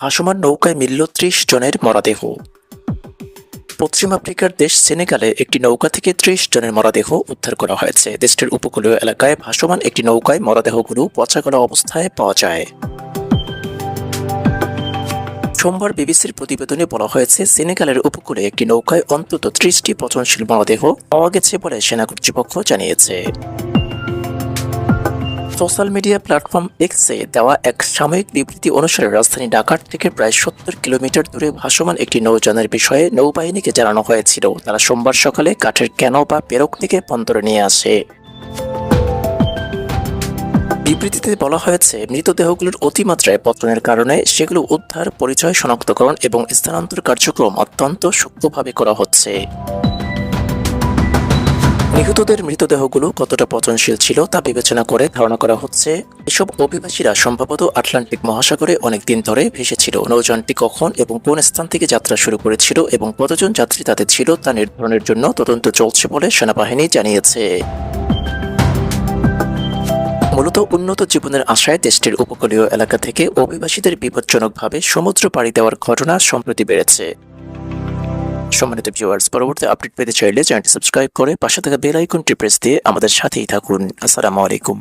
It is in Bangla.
ভাসমান নৌকায় মিলল ত্রিশ জনের মরাদেহ। পশ্চিম আফ্রিকার দেশ সেনেগালে একটি নৌকা থেকে ত্রিশ জনের মরাদেহ উদ্ধার করা হয়েছে। দেশটির উপকূলীয় এলাকায় ভাসমান একটি নৌকায় মরদেহগুলো পচা গলা অবস্থায় পাওয়া যায়। সোমবার বিবিসির প্রতিবেদনে বলা হয়েছে, সেনেগালের উপকূলে একটি নৌকায় অন্তত ত্রিশটি পচনশীল মরদেহ পাওয়া গেছে বলে সেনা কর্তৃপক্ষ জানিয়েছে। সোশ্যাল মিডিয়া প্ল্যাটফর্ম এক্সে দেওয়া এক সাময়িক বিবৃতি অনুসারে রাজধানী ঢাকার থেকে প্রায় সত্তর কিলোমিটার দূরে ভাসমান একটি নৌযানের বিষয়ে নৌবাহিনীকে জানানো হয়েছিল। তারা সোমবার সকালে কাঠের ক্যানো বা পেরক থেকে বন্দরে নিয়ে আসে। বিবৃতিতে বলা হয়েছে, মৃতদেহগুলোর অতিমাত্রায় পতনের কারণে সেগুলো উদ্ধার, পরিচয়, শনাক্তকরণ এবং স্থানান্তর কার্যক্রম অত্যন্ত সূক্ষ্মভাবে করা হচ্ছে। নিহতদের মৃতদেহগুলো কতটা পচনশীল ছিল তা বিবেচনা করে ধারণা করা হচ্ছে, এসব অভিবাসীরা সম্ভবত আটলান্টিক মহাসাগরে অনেক দিন ধরে ভেসেছিল। নৌযানটি কখন এবং কোন স্থান থেকে যাত্রা শুরু করেছিল এবং কতজন যাত্রী তাতে ছিল তা নির্ধারণের জন্য তদন্ত চলছে বলে সেনাবাহিনী জানিয়েছে। মূলত উন্নত জীবনের আশায় দেশটির উপকূলীয় এলাকা থেকে অভিবাসীদের বিপজ্জনকভাবে সমুদ্র পাড়ি দেওয়ার ঘটনা সম্প্রতি বেড়েছে। সম্মানিত ভিউয়ার্স পরবর্তী আপডেট পেতে চাইলে চ্যানেলটি সাবস্ক্রাইব করে পাশে থাকা বেল আইকনটি প্রেস দিয়ে আমাদের সাথেই থাকুন। আসসালামু আলাইকুম।